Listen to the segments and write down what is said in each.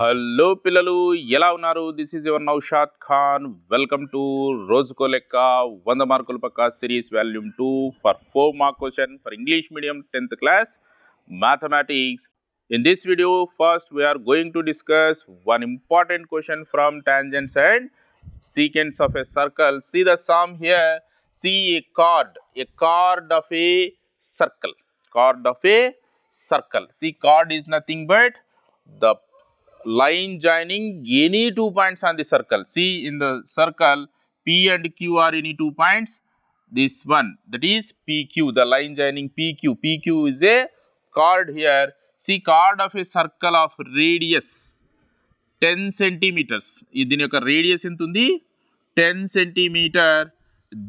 Hello పిల్లలు ఎలా ఉన్నారు this is your Naushad Khan welcome to రోజుకో లెక్క వంద మార్కుల పక్క series volume two for four mark question for English medium tenth class mathematics in this video first we are going to discuss one important question from tangents and secants of a circle see the sum here see a chord a chord of a circle chord of a circle see chord is nothing but the line joining any two points on the circle see in the circle p and q are any two points this one that is pq the line joining pq pq is a chord here see chord of a circle of radius 10 centimeters ఈ దీని యొక్క radius ఎంత ఉంది ten centimetre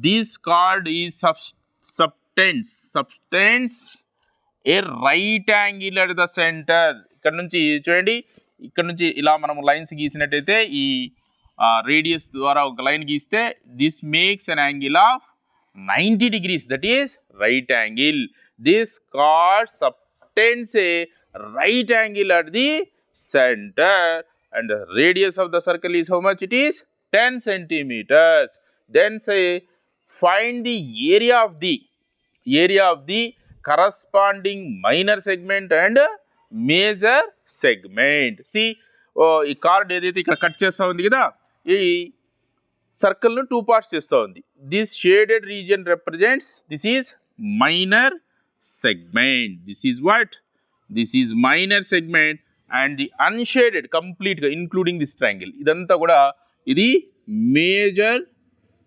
this chord ఈ sub subtends subtends a right angle at the centre ఇక్కడ నుంచి చూడండి. ఇక్కడ నుంచి ఇలా మనం లైన్స్ గీసినట్టయితే ఈ రేడియస్ ద్వారా ఒక లైన్ గీస్తే this makes an angle of ninety degrees that is right angle this chord subtends a right angle at the centre and the radius of the circle is how much it is? 10 centimeters. Then say find the area of the area of the corresponding minor segment and major segment see ఈ chord ఏదైతే ఇక్కడ cut చేస్తూ ఉంది కదా ఈ సర్కిల్ను two parts చేస్తూ ఉంది. This shaded region represents this is minor segment this is what this is minor segment and the unshaded కంప్లీట్గా ఇంక్లూడింగ్ దిస్ ట్రయాంగిల్ ఇదంతా కూడా ఇది మేజర్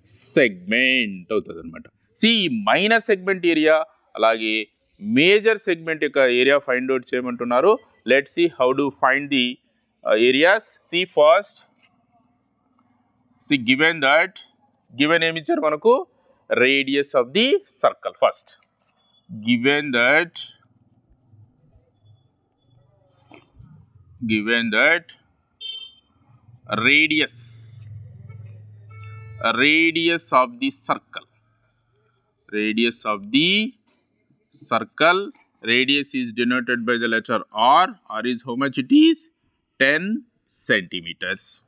సెగ్మెంట్ అవుతుంది అనమాట సి మైనర్ సెగ్మెంట్ ఏరియా అలాగే మేజర్ సెగ్మెంట్ యొక్క ఏరియా ఫైండ్ అవుట్ చేయమంటున్నారు. Let see how do find the areas. See first see given that given ఏమి ఇచ్చారు మనకు? Radius of the circle first. Given that given that radius. Radius of the circle. Radius of the circle. Radius is denoted by the letter r. R is how much it is? 10 centimeters.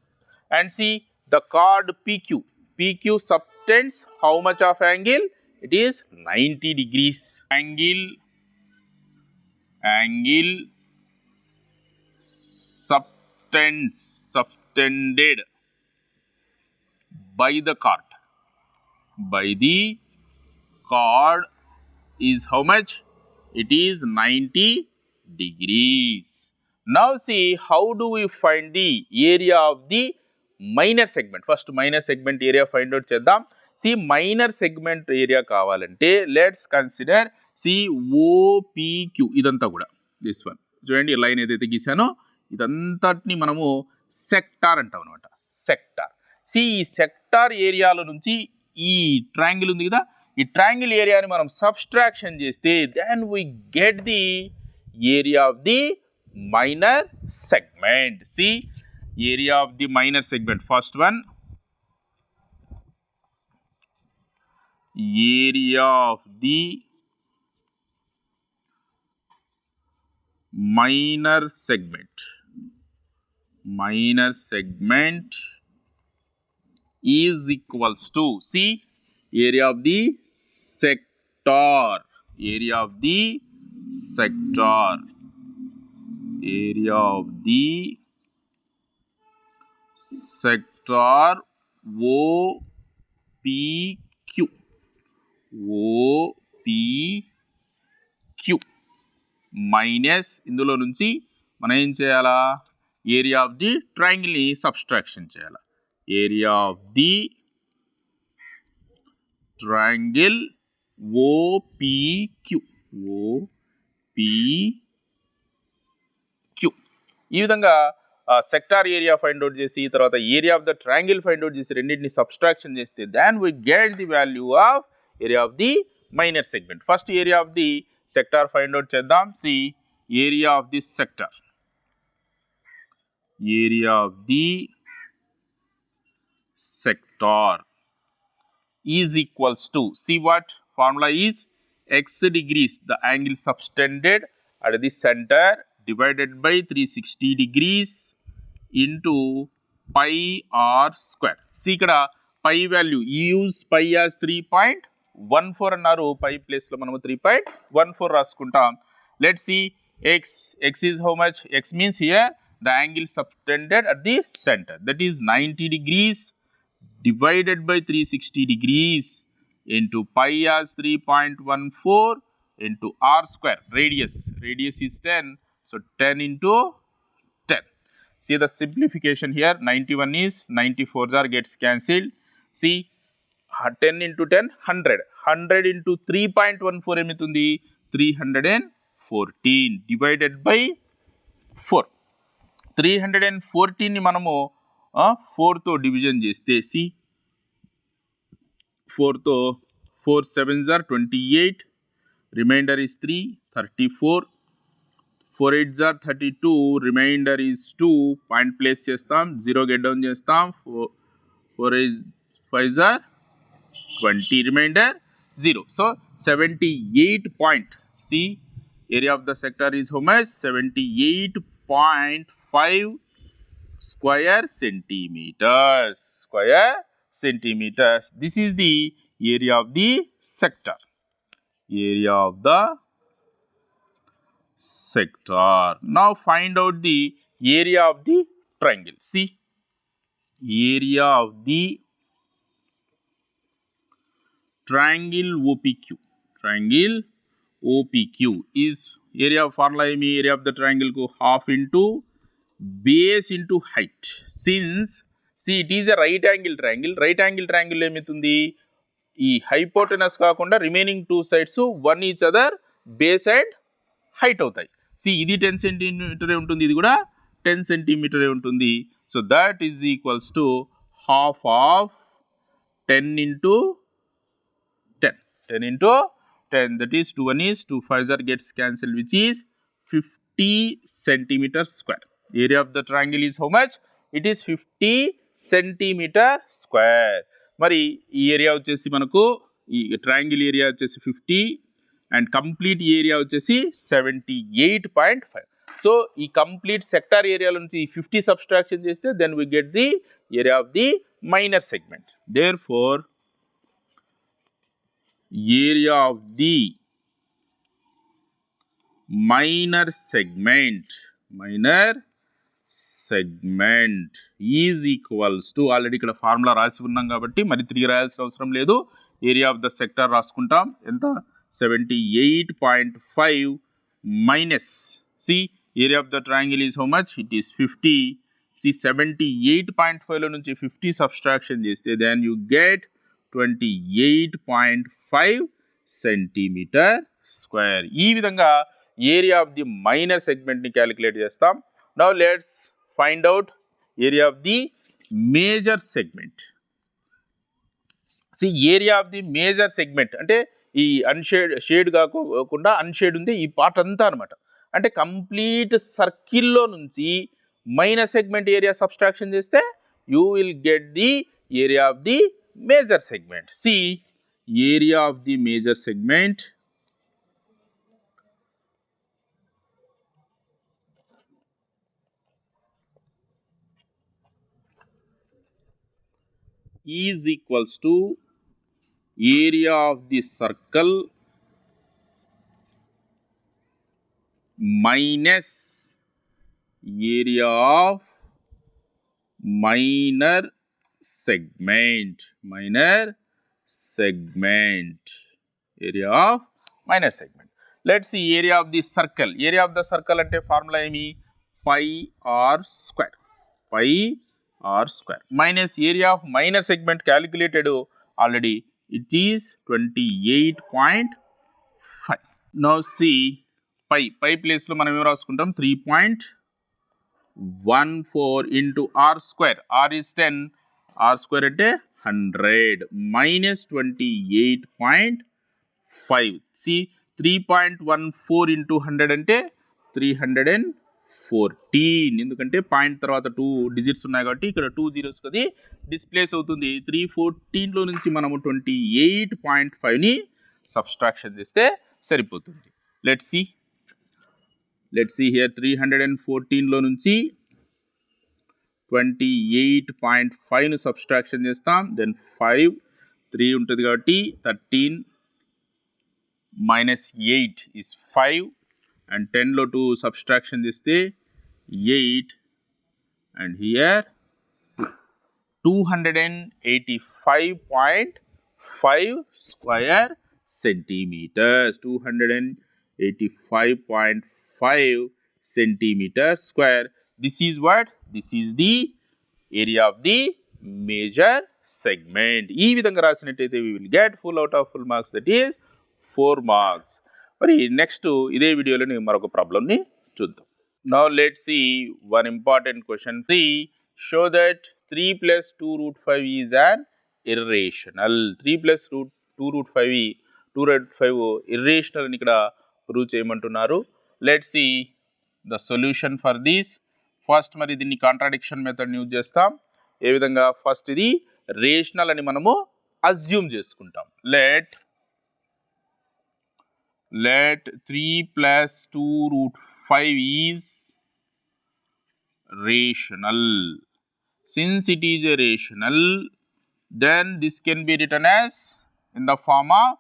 And see the chord pq pq subtends how much of angle? It is 90 degrees. Angle angle subtends subtended by the chord by the chord is how much it is ninety degrees now see how do you find the area of the minor segment first minor segment area find out చేద్దాం. See minor segment area కావాలంటే let's consider see OPQ ఇదంతా కూడా. This one చూడండి line ఏదైతే గీసానో ఇదంతటిని మనము sector అంటాం అనమాట sector. See ఈ సెక్టార్ ఏరియాలో నుంచి ఈ ట్రయాంగిల్ ఉంది కదా ఈ ట్రయాంగిల్ ఏరియాని మనం సబ్స్ట్రాక్షన్ చేస్తే then we get the area of the minor segment see area of the minor segment first one area of the minor segment. Minor segment. Is equals to see area of the sector area of the sector area of the sector OPQ OPQ minus ఇందులో నుంచి మనం ఏం చేయాలా area of the ట్రయాంగిల్ని subtraction చేయాలి area of the triangle OPQ OPQ ఈ విధంగా sector area find out చేసి తర్వాత area of the triangle find out చేసి రెండింటిని సబ్స్ట్రాక్షన్ చేస్తే then we get the value of area of the minor segment first area of the sector find out చేద్దాం. See area of the sector area of the sector is equals to see what formula is? X degrees the angle subtended at the center divided by 360 degrees into pi r square. See ఇక్కడ pi value use pi as three point one four అన్నారు pi ప్లేస్లో మనము three point one four రాసుకుంటాం. Let see x x is how much x means here the angle subtended at the centre that is ninety degrees divided by 360 degrees into pi as 3.14 into r square radius radius is 10 so 10 into 10 see the simplification here 91 is 94 are gets cancelled see 10 into 10 100 100 into 3.14 ఏమవుతుంది 314 divided by 4 314 ni manamu ఫోర్తో division చేస్తే see. ఫోర్తో four seven jar twenty eight. Remainder is three thirty four. Four eight jar thirty two remainder is two. Point place చేస్తాం zero get down చేస్తాం four four eight five jar twenty remainder zero. So seventy eight point see. Area of the sector is హోమస్ seventy eight point five square centimeters square centimeters. This is the area of the sector. Area of the sector. Now find out the area of the triangle. See? Area of the triangle opq triangle opq is area formula में area of the triangle go half into base into height since see it is a right angle triangle right angle triangle ఏమవుతుంది? ఈ hypotenuse కాకుండా remaining two sides one each other base and height అవుతాయి. See ఇది ten సెంటీమీటరే ఉంటుంది ఇది కూడా ten సెంటీమీటరే ఉంటుంది. So that is equals to half of ten into ten ten into ten that is two one is two five zero gets cancel which is fifty centimetre square area of the triangle is how much? It is 50 centimetre square మరి ఈ area వచ్చేసి మనకు ఈ triangle area వచ్చేసి fifty and complete area వచ్చేసి seventy eight point five so ఈ complete sector ఏరియాలో నుంచి ఫిఫ్టీ సబ్స్ట్రాక్షన్ చేస్తే then we get the area of the minor segment therefore area of the minor segment minor segment is equals to already ఇక్కడ formula రాసి ఉన్నాం కాబట్టి మరి తిరిగి రాయాల్సిన అవసరం లేదు. ఏరియా ఆఫ్ ద సెక్టర్ రాసుకుంటాం. ఎంత? Seventy eight point five minus see area of the triangle is how much it is fifty see seventy eight point ఫైవ్లో నుంచి ఫిఫ్టీ సబ్స్ట్రాక్షన్ చేస్తే then you get twenty eight point five centimetre square ఈ విధంగా area of the minor సెగ్మెంట్ని calculate చేస్తాం. Now let's find out area of the major segment see area of the major segment అంటే ఈ అన్షేడ్ shade కాకుండా అన్షేడ్ ఉంది ఈ పార్ట్ అంతా అనమాట అంటే కంప్లీట్ సర్కిల్లో నుంచి మైనర్ సెగ్మెంట్ ఏరియా సబ్స్ట్రాక్షన్ చేస్తే you will get the area of the major segment see area of the major segment is equals to area of the circle minus area of minor segment minor segment area of minor segment. Let's see area of the circle. Area of the circle ante formula emi pi r square. Pi r square minus area of minor segment calculated already it is twenty eight point five no see pi pi ప్లేస్లో మనం ఏం రాసుకుంటాం three point one four into r square r is ten r square అంటే hundred minus twenty eight point five see three point one four into hundred అంటే three hundred and four fourteen. ఎందుకంటే point తర్వాత two digits ఉన్నాయి కాబట్టి ఇక్కడ two zeros అది displace అవుతుంది. Three ఫోర్టీన్లో నుంచి మనము ట్వంటీ ఎయిట్ పాయింట్ ఫైవ్ని సబ్స్ట్రాక్షన్ చేస్తే సరిపోతుంది. Let see let see here three hundred and ఫోర్టీన్లో నుంచి ట్వంటీ ఎయిట్ పాయింట్ ఫైవ్ను సబ్స్ట్రాక్షన్ చేస్తాం. దెన్ ఫైవ్ త్రీ ఉంటుంది కాబట్టి thirteen minus eight is five and టెన్లో టూ సబ్స్ట్రాక్షన్ చేస్తే eight and here two hundred and eighty five point five square centimetres two hundred and eighty five point five centimetre square this is what this is the area of the major segment ఈ విధంగా రాసినట్టయితే we will get full out of full marks that is four marks మరి next ఇదే వీడియోలోని మరొక ప్రాబ్లమ్ని చూద్దాం. Now let see one important question three show that three plus two root five is an irrational three plus root two root five two root five irrational అని ఇక్కడ prove చేయమంటున్నారు. Let see the solution for this first మరి దీన్ని contradiction మెథడ్ని use చేస్తాం. ఏ విధంగా? First ఇది rational అని మనము అజ్యూమ్ చేసుకుంటాం. Let let 3 plus 2 root 5 is rational. Since it is a rational, then this can be written as in the form of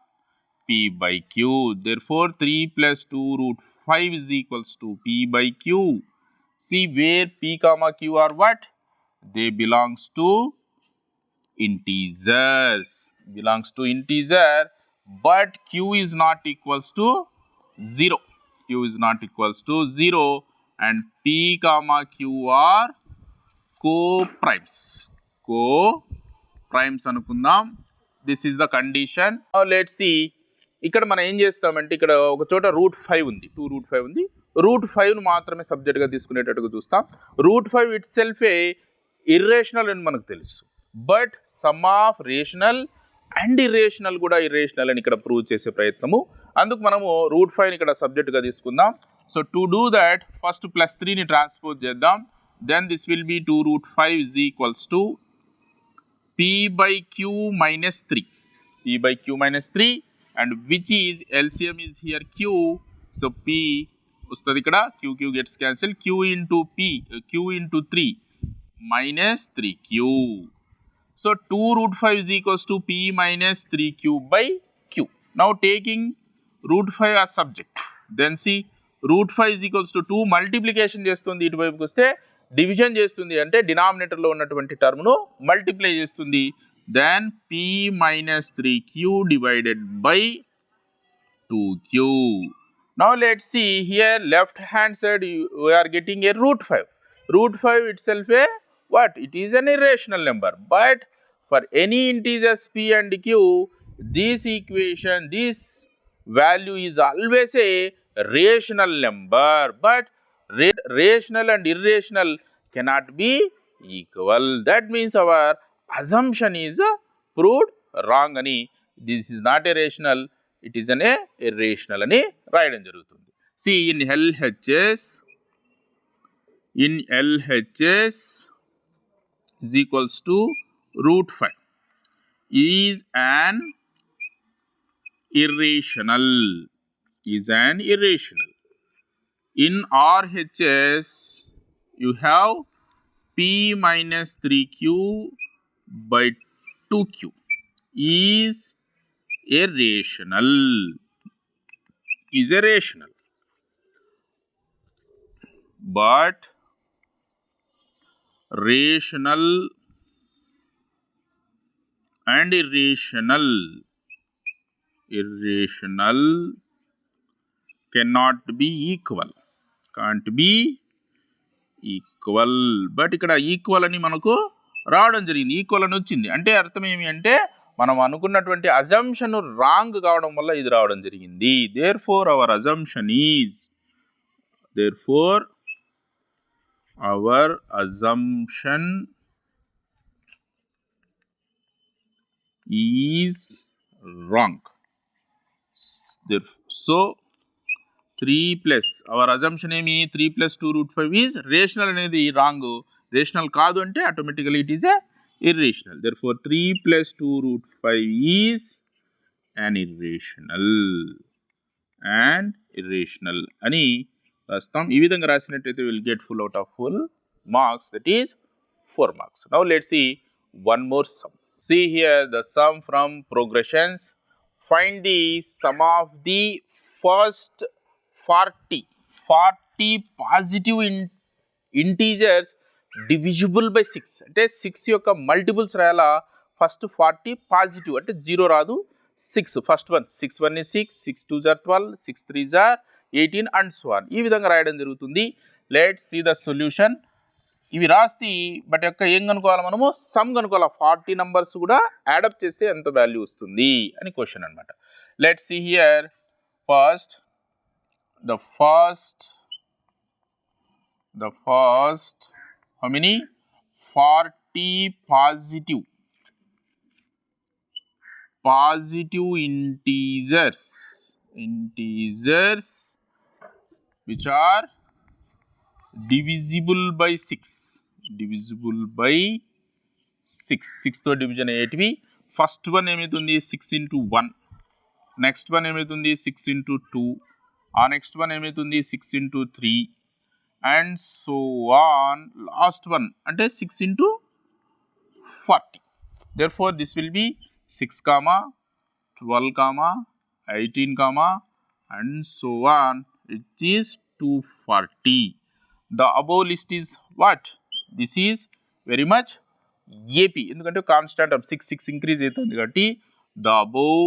p by q. Therefore, 3 plus 2 root 5 is equals to p by q. See where p comma q are what? They belongs to integers. Belongs to integer but q is not equals to 0 q is not equals to 0 and p comma q are co-primes. Co-primes అనుకుందాం. This is the condition let see ఇక్కడ మనం ఏం చేస్తామంటే ఇక్కడ ఒక చోట root five ఉంది. Two root five ఉంది. రూట్ ఫైవ్ను మాత్రమే సబ్జెక్ట్గా తీసుకునేటట్టుగా చూస్తాం. రూట్ ఫైవ్ ఇట్ సెల్ఫే ఇర్రేషనల్ అని మనకు తెలుసు. But sum of rational and irrational కూడా ఇర్రేషనల్ అని ఇక్కడ ప్రూవ్ చేసే ప్రయత్నము. అందుకు మనము రూట్ ఫైవ్ని ఇక్కడ సబ్జెక్ట్గా తీసుకుందాం. So to do that first plus త్రీని ట్రాన్స్పోజ్ చేద్దాం. Then this will be two root five is equals to p by q minus three p by q minus three and which is LCM is here q so p వస్తుంది ఇక్కడ. Q q gets cancel q into p q into three minus three q So 2 root 5 is equals to p minus 3 cube by q. Now taking root 5 as subject. Then see root 5 is equals to 2 multiplication చేస్తుంది ఇటువైపుకి వస్తే division చేస్తుంది అంటే డినామినేటర్లో ఉన్నటువంటి టర్మ్ను multiply చేస్తుంది then p minus three q divided by two q now let see here left hand side are getting a root five root five itself a what it is an irrational number but for any integers p and q this equation this value is always a rational number but ra rational and irrational cannot be equal that means our assumption is proved wrong అని this is not a rational it is an a irrational అని రాయడం జరుగుతుంది see in LHS in LHS is equals to root 5 is an irrational. Is an irrational. In RHS you have p minus 3q by 2q is a rational is a rational but rational and irrational. Irrational cannot be equal can't be equal but ఇక్కడ equal అని మనకు రావడం జరిగింది. Equal అని వచ్చింది. అంటే అర్థం ఏమి అంటే మనం అనుకున్నటువంటి అజంప్షన్ రాంగ్ కావడం వల్ల ఇది రావడం జరిగింది. Therefore our assumption is therefore our assumption is wrong. So, 3 plus, our assumption ఏమి 3 plus 2 root 5 is rational అనేది రాంగ్ రేషనల్ కాదు అంటే automatically it is a irrational therefore three plus two root five is an irrational and irrational అని రాస్తాం ఈ విధంగా రాసినట్టయితే will get full out of full marks that is four marks now let see one more sum see here the sum from progressions find the sum of the first forty forty positive in integers divisible by six అంటే six యొక్క multiples రాయాలా? First forty positive అంటే zero రాదు. Six first one six one ఈ six six two jar twelve six three jar eighteen and so on ఈ విధంగా రాయడం జరుగుతుంది. లెట్ సి ద సొల్యూషన్ ఇవి రాస్తే బట్ యొక్క ఏం కనుక్కోవాలి మనము? సమ్ కనుక్కోవాలి. ఫార్టీ నంబర్స్ కూడా యాడప్ చేస్తే ఎంత వాల్యూ వస్తుంది అని క్వశ్చన్ అనమాట let see here first the first the first how many forty positive positive integers integers which are divisible by 6 divisible by 6 6 తో డివిజన్ అయ్యేటివి ఫస్ట్ వన్ ఏమవుతుంది six into one next one ఏమవుతుంది six into two ఆ next one ఏమవుతుంది six into three and so on last one అంటే six into forty therefore this will be six comma twelve comma eighteen comma and so on it is two forty the above list is what this is very much AP ఎందుకంటే constant six six increase అవుతుంది కాబట్టి the above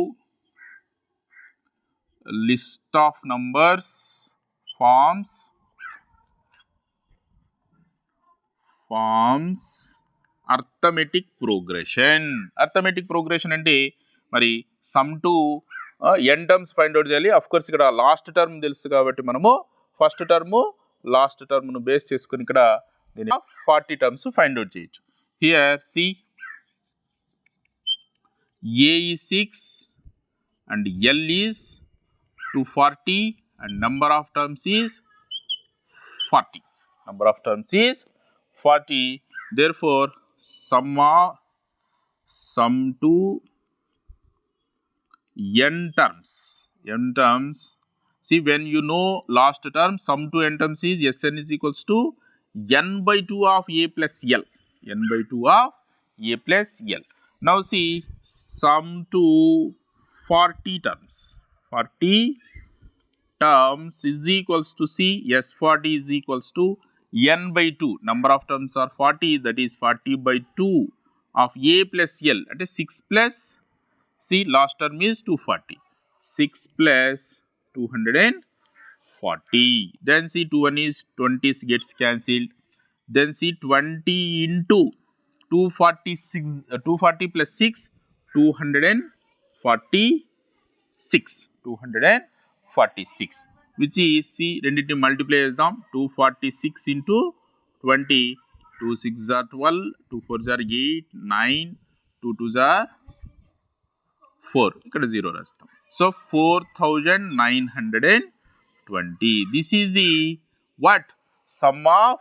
list of numbers forms forms arithmetic progression arithmetic progression అంటే మరి sum to n terms find out చేయాలి. Of course ఇక్కడ last term తెలుసు కాబట్టి మనము ఫస్ట్ టర్మ్ లాస్ట్ టర్మ్ను బేస్ చేసుకుని ఇక్కడ దీని ఫార్టీ టర్మ్స్ ఫైండ్ అవుట్ చేయొచ్చు. Here see a is six and l is two forty and number of terms is forty number of terms is forty therefore సమ్మా sum to n terms n terms. See when you know last term sum to n terms is sn is equals to n by 2 of a plus l. n by 2 of a plus l. Now see sum to 40 terms. 40 terms is equals to c yes 40 is equals to n by 2 number of terms are 40 that is 40 by 2 of a plus L. That is 6 plus See last term is 240. 6 plus 240. Then see 2 1 is 20 gets cancelled. Then see 20 into 246 uh, 240 plus 6 246 246 which is see రెండిటి multiply చేద్దాం 246 into 20 2 6 are 12 2 4 are 8 9 2 2 are 4 ఇక్కడ 0 రాస్తాం. So 4920 this is the what? Sum of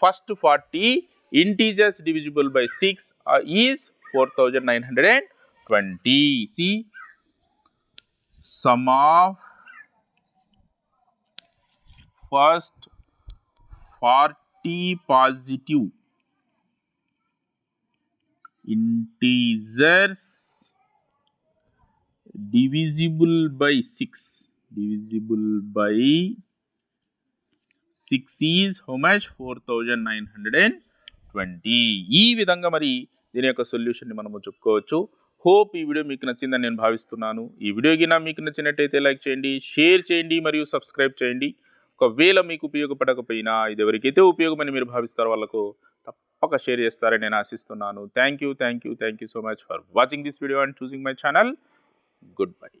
first 40 integers divisible by 6 uh, is 4920 see? Sum of first 40 positive integers divisible by 6 divisible by 6 is how much? 4920 ఈ విధంగా మరి దీని యొక్క సొల్యూషన్ని మనము చెప్పుకోవచ్చు. హోప్ ఈ వీడియో మీకు నచ్చిందని నేను భావిస్తున్నాను. ఈ వీడియో గినా మీకు నచ్చినట్టయితే లైక్ చేయండి షేర్ చేయండి మరియు సబ్స్క్రైబ్ చేయండి. ఒకవేళ మీకు ఉపయోగపడకపోయినా ఇది ఎవరికైతే ఉపయోగమని మీరు భావిస్తారో వాళ్ళకు తప్పక షేర్ చేస్తారని నేను ఆశిస్తున్నాను. Thank you thank you thank you so much for watching this video and choosing my channel good by